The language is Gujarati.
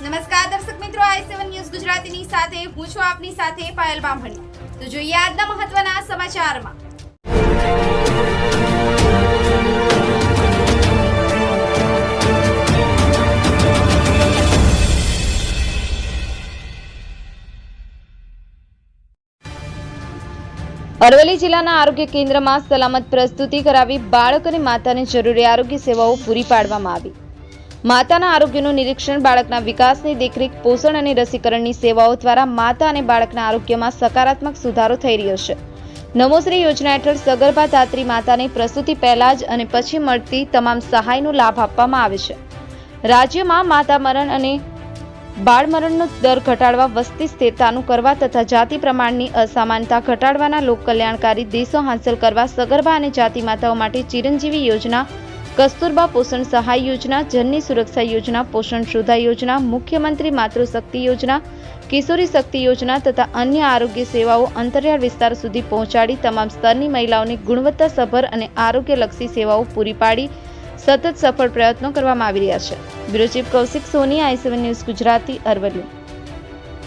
નમસ્કાર દર્શક મિત્રો, આઈ સેવન ન્યૂઝ ગુજરાતીની સાથે, હું છું આપની સાથે પાયલ બામણી. તો જોઈએ આજના મહત્વના સમાચારમાં. અરવલ્લી જિલ્લાના આરોગ્ય કેન્દ્રમાં સલામત પ્રસ્તુતિ કરાવી બાળક અને માતાને જરૂરી આરોગ્ય સેવાઓ પૂરી પાડવામાં આવી. માતાના આરોગ્યનું નિરીક્ષણ, બાળકના વિકાસની દેખરેખ, પોષણ અને રસીકરણની સેવાઓ દ્વારા માતા અને બાળકના આરોગ્યમાં સકારાત્મક સુધારો થઈ રહ્યો છે. નમોશ્રી યોજના હેઠળ સગર્ભા ધાત્રી માતાને પ્રસૂતિ પહેલા જ અને પછી મળતી તમામ સહાયનો લાભ આપવામાં આવે છે. રાજ્યમાં માતા મરણ અને બાળમરણનો દર ઘટાડવા વસ્તી સ્થિરતાનું કરવા તથા જાતિ પ્રમાણની અસમાનતા ઘટાડવાના લોકકલ્યાણકારી દેશો હાંસલ કરવા સગર્ભા અને જાતિ માતાઓ માટે ચિરંજીવી યોજના કસ્તુરબા પોષણ સહાય યોજના, જનની સુરક્ષા યોજના, પોષણ શોધા યોજના, મુખ્યમંત્રી માતૃશક્તિ યોજના, કિશોરી શક્તિ યોજના તથા અન્ય આરોગ્ય સેવાઓ અંતરિયાળ વિસ્તાર સુધી પહોંચાડી તમામ સ્તરની મહિલાઓને ગુણવત્તાસભર અને આરોગ્યલક્ષી સેવાઓ પૂરી પાડી સતત સફળ પ્રયત્નો કરવામાં આવી રહ્યા છે. Bureau chief Kaushik Soni, I news Gujarati, Aravalli.